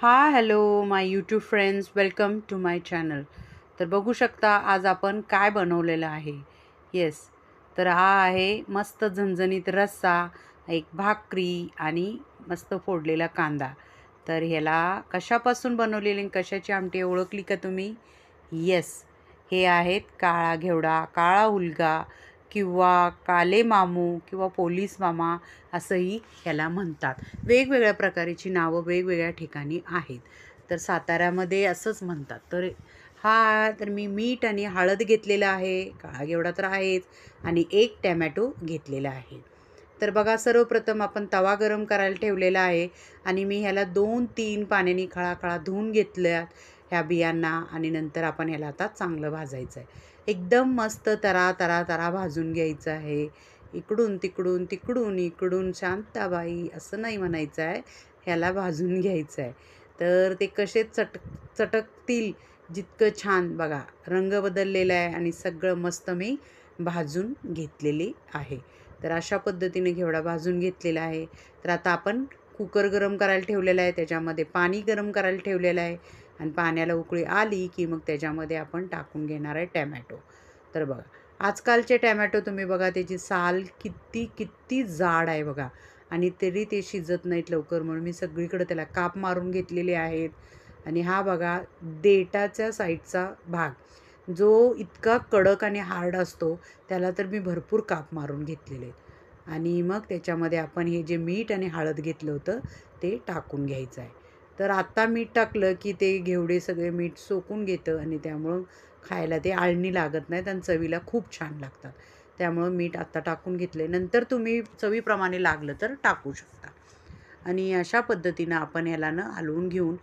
हा hello my YouTube friends welcome to my channel. तर बघू शकता आज आपण काय बनवलेलं आहे. येस तर हा आहे मस्त झणझणीत रस्सा एक भाकरी आणि मस्त फोडलेला कांदा. तर ह्याला कशापासून बनवलेले कशाची आमटी ओळखली का तुम्ही? येस हे आहेत काळा घेवडा काळा उलगा किंवा काले मामू किंवा पोलीस मामा असंही ह्याला म्हणतात. वेगवेगळ्या प्रकारची नावं वेगवेगळ्या ठिकाणी आहेत. तर साताऱ्यामध्ये असंच म्हणतात. तर हा तर मी मीठ आणि हळद घेतलेलं आहे. काळा घेवडा तर आहेच. आणि एक टॅमॅटो घेतलेला आहे. तर बघा सर्वप्रथम आपण तवा गरम करायला ठेवलेला आहे. आणि मी ह्याला दोन तीन पाण्याने खळाखळा धुवून घेतल्यात. ह्या बियांना आणि नंतर आपण ह्याला आता चांगलं भाजायचं आहे. एकदम मस्त तरा तरा तरा भाजून घ्यायचं आहे. इकडून तिकडून तिकडून इकडून शांताबाई असं नाही म्हणायचं आहे ह्याला भाजून घ्यायचं आहे. तर ते कसे चट चटकतील जितकं छान बघा रंग बदललेला आहे आणि सगळं मस्त मी भाजून घेतलेली आहे. तर अशा पद्धतीने घेवडा भाजून घेतलेला आहे. तर आता आपण कुकर गरम करायला ठेवलेला आहे त्याच्यामध्ये पाणी गरम करायला ठेवलेलं आहे. आणि पाण्याला उकळी आली की मग त्याच्यामध्ये आपण टाकून घेणार आहे टॅमॅटो. तर बघा आजकालचे टॅमॅटो तुम्ही बघा त्याची साल किती किती जाड आहे बघा. आणि तरी ते शिजत नाहीत लवकर म्हणून मी सगळीकडे त्याला काप मारून घेतलेले आहेत. आणि हा बघा देटाच्या साईडचा भाग. जो इतका कडक आणि हार्ड असतो त्याला तर मी भरपूर काप मारून घेतलेले. आहेत आणि मग त्याच्यामध्ये आपण हे जे मीठ आणि हळद घेतलं होतं ते टाकून घ्यायचं आहे. तर आत्ता मीठ टाकलं की ते घेवडे सगळे मीठ सोकून घेतं आणि त्यामुळं खायला ते आळणी लागत नाहीत आणि चवीला खूप छान लागतात. त्यामुळं मीठ आत्ता टाकून घेतले नंतर तुम्ही चवीप्रमाणे लागलं तर टाकू शकता. आणि अशा पद्धतीनं आपण ह्याला न हलवून घेऊन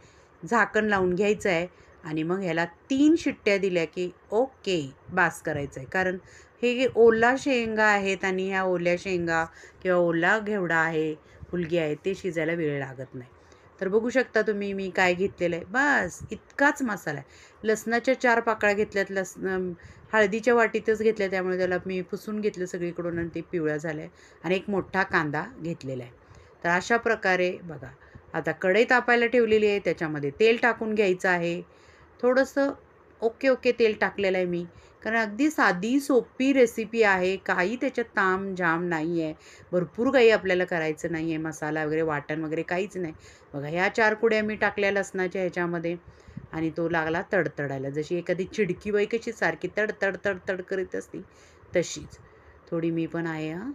झाकण लावून घ्यायचं आहे आणि मग ह्याला तीन शिट्ट्या दिल्या की ओके बास करायचं आहे. कारण हे ओला शेंगा आहेत आणि ह्या ओल्या शेंगा किंवा ओला घेवडा आहे फुलगी आहे ते शिजायला वेळ लागत नाही. तर बघू शकता तुम्ही मी काय घेतलेलं आहे. बस इतकाच मसाला आहे. लसणाच्या चार पाकळ्या घेतल्यात लसण हळदीच्या वाटीतच घेतल्या त्यामुळे त्याला मी पुसून घेतलं सगळीकडून आणि ते पिवळ्या झाल्या. आणि एक मोठा कांदा घेतलेला आहे. तर अशा प्रकारे बघा आता कढई तापायला ठेवलेली आहे त्याच्यामध्ये तेल टाकून घ्यायचं आहे. थोडंसं ओके ओके तेल टाकलेलं आहे मी. कारण अगदी साधी सोपी रेसिपी आहे. काही त्याच्यात ताम जाम नाही आहे भरपूर काही आपल्याला करायचं नाही आहे मसाला वगैरे वाटण वगैरे काहीच नाही. बघा ह्या चार कुड्या मी टाकल्या लसणाच्या ह्याच्यामध्ये आणि तो लागला तडतडायला. जशी एखादी चिडकी बाई कशी सारखी तडतड तडतड करीत असती तशीच. थोडी मी पण आहे हां.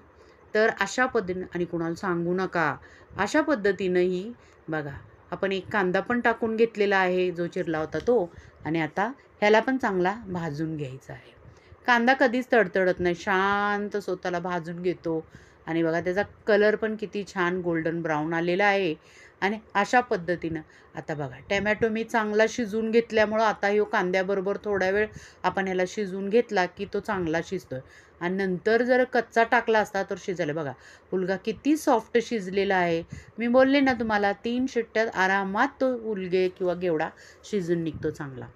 तर अशा पद्धतीनं आणि कुणाला सांगू नका अशा पद्धतीनंही बघा आपण एक कांदा पण टाकून घेतलेला आहे जो चिरला होता तो. आणि आता ह्याला पण चांगला भाजून घ्यायचा आहे. कांदा कधीच तडतडत नाही शांत स्वतःला भाजून घेतो. आणि बघा त्याचा कलर पण किती छान गोल्डन ब्राऊन आलेला आहे. आणि अशा पद्धतीनं. आता बघा टॅमॅटो मी चांगला शिजवून घेतल्यामुळं आता ह्यो कांद्याबरोबर थोडा वेळ आपण ह्याला शिजवून घेतला की तो चांगला शिजतो आहे आणि नंतर जर कच्चा टाकला असता तर शिजायला बघा उलगा किती सॉफ्ट शिजलेला आहे. मी बोलले ना तुम्हाला तीन शिट्ट्यात आरामात तो उलगे किंवा गेवडा शिजून निघतो चांगला.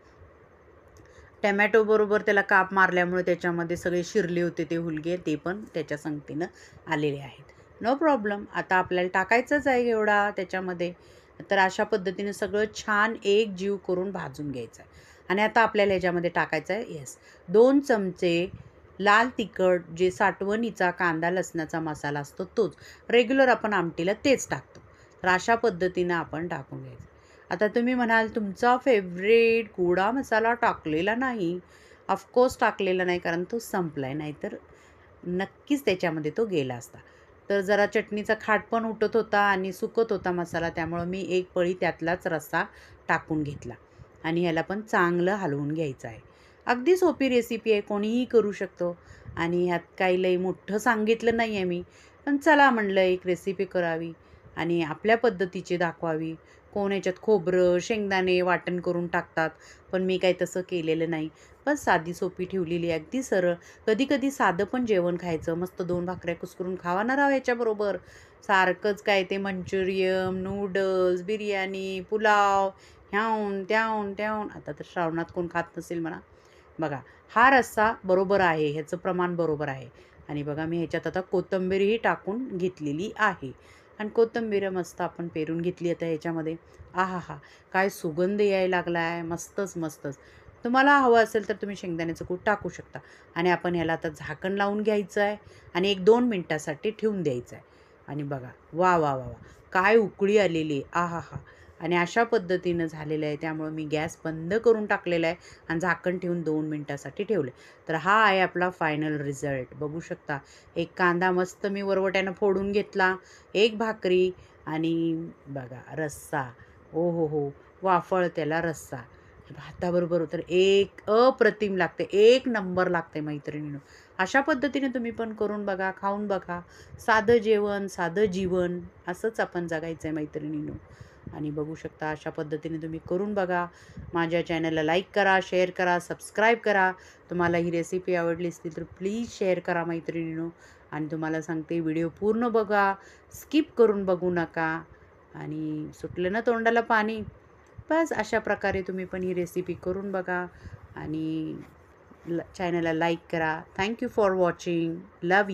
टॅमॅटोबरोबर त्याला काप मारल्यामुळे त्याच्यामध्ये सगळे शिरले होते ते हुलगे ते पण त्याच्या संगतीनं आलेले आहेत. नो प्रॉब्लेम आता आपल्याला टाकायचंच आहे एवढा त्याच्यामध्ये. तर अशा पद्धतीने सगळं छान एक जीव करून भाजून घ्यायचं आहे. आणि आता आपल्याला ह्याच्यामध्ये टाकायचं आहे. येस दोन चमचे लाल तिखट जे साठवणीचा कांदा लसणाचा मसाला असतो तोच. रेग्युलर आपण आमटीला तेच टाकतो. तर अशा पद्धतीनं आपण टाकून घ्यायचं. आता तुम्ही म्हणाल तुमचा फेवरेट गोडा मसाला टाकलेला नाही. ऑफकोर्स टाकलेला नाही कारण तो संपला आहे नाहीतर नक्कीच त्याच्यामध्ये तो गेला असता. तर जरा चटणीचा खाट पण उठत होता आणि सुकत होता मसाला त्यामुळं मी एक पळी त्यातलाच रस्सा टाकून घेतला आणि ह्याला पण चांगलं हलवून घ्यायचं आहे. अगदी सोपी रेसिपी आहे कोणीही करू शकतो आणि ह्यात काही लई मोठं सांगितलं नाही आहे मी पण चला म्हणलं एक रेसिपी करावी आणि आपल्या पद्धतीची दाखवावी. कोण ह्याच्यात खोबरं शेंगदाणे वाटण करून टाकतात पण मी काही तसं केलेलं नाही. पण साधी सोपी ठेवलेली अगदी सरळ. कधी कधी साधं पण जेवण खायचं. मस्त दोन भाकऱ्या कुसकरून खावा ना राव ह्याच्याबरोबर सारखंच काय ते मंचुरियम नूडल्स बिर्याणी पुलाव ह्याऊन त्याहून त्याहून. आता तर श्रावणात कोण खात नसेल म्हणा. बघा हा रस्सा बरोबर आहे. ह्याचं प्रमाण बरोबर आहे. आणि बघा मी ह्याच्यात आता कोथंबीरही टाकून घेतलेली आहे. आणि कोथिंबीर मस्त आपण पेरून घेतली आता ह्याच्यामध्ये. आहा हा काय सुगंध यायला लागला आहे मस्तच मस्तच. तुम्हाला हवं असेल तर तुम्ही शेंगदाण्याचं कूट टाकू शकता. आणि आपण ह्याला आता झाकण लावून घ्यायचं आहे आणि एक दोन मिनटासाठी ठेवून द्यायचं आहे. आणि बघा वा वा वा वा. काय उकळी आलेली आहा हा. आणि अशा पद्धतीनं झालेलं आहे. त्यामुळं मी गॅस बंद करून टाकलेला आहे आणि झाकण ठेवून दोन मिनटासाठी ठेवलं तर हा आहे आपला फायनल रिझल्ट बघू शकता एक कांदा मस्त मी वरवट्यानं फोडून घेतला एक भाकरी आणि बघा रस्सा. ओ हो हो वाफळ त्याला रस्सा. भाताबरोबर तर एक अप्रतिम लागते एक नंबर लागते मैत्रिणीनं. अशा पद्धतीने तुम्ही पण करून बघा खाऊन बघा. साधं जेवण साधं जीवन असंच आपण जगायचं आहे मैत्रिणीनं. आणि बघू शकता अशा पद्धतीने तुम्ही करून बघा. माझ्या चॅनलला लाईक करा शेअर करा सबस्क्राईब करा. तुम्हाला ही रेसिपी आवडली असतील तर प्लीज शेअर करा मैत्रिणीनो. आणि तुम्हाला सांगते व्हिडिओ पूर्ण बघा. स्किप करून बघू नका. आणि सुटलं ना तोंडाला पाणी. बस अशा प्रकारे तुम्ही पण ही रेसिपी करून बघा. आणि ल चॅनलला लाईक करा. Thank you for watching love you